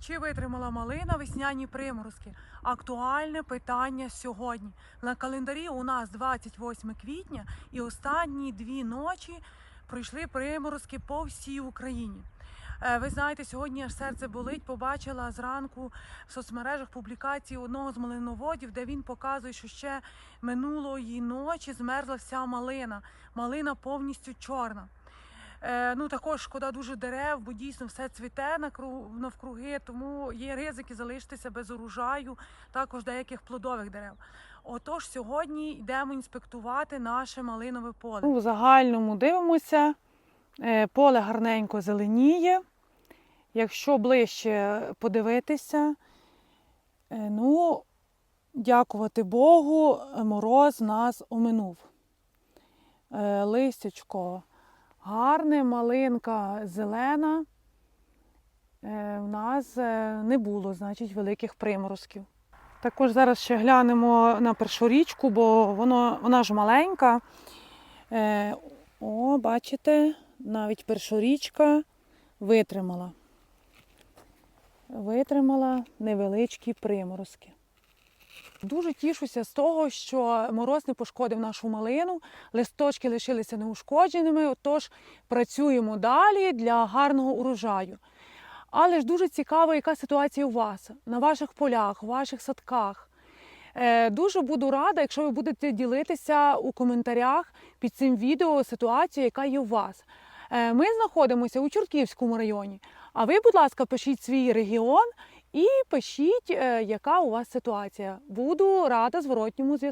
Чи витримала малина весняні приморозки? Актуальне питання сьогодні. На календарі у нас 28 квітня і останні дві ночі пройшли приморозки по всій Україні. Е, Ви знаєте, сьогодні аж серце болить. Побачила зранку в соцмережах публікації одного з малиноводів, де він показує, що ще минулої ночі змерзла вся малина. Малина повністю чорна. Е, ну також шкода дуже дерев, бо дійсно все цвіте навкруги, тому є ризики залишитися без урожаю, також деяких плодових дерев. Отож, сьогодні йдемо інспектувати наше малинове поле. В загальному дивимося, е, поле гарненько зеленіє. Якщо ближче подивитися, е, ну, дякувати Богу, мороз нас оминув. Листячко гарне, малинка зелена. Е, В нас е, не було, значить, великих приморозків. Також зараз ще глянемо на першорічку, бо воно, вона ж маленька. Е, о, бачите, навіть першорічка витримала. Витримала невеличкі приморозки. Дуже тішуся з того, що мороз не пошкодив нашу малину, листочки лишилися неушкодженими, отож працюємо далі для гарного урожаю. Але ж дуже цікаво, яка ситуація у вас на ваших полях, у ваших садках. Е, Дуже буду рада, якщо ви будете ділитися у коментарях під цим відео ситуацією, яка є у вас. Е, Ми знаходимося у Чортківському районі. А ви, будь ласка, пишіть свій регіон і пишіть, е, яка у вас ситуація. Буду рада зворотньому зв'язку.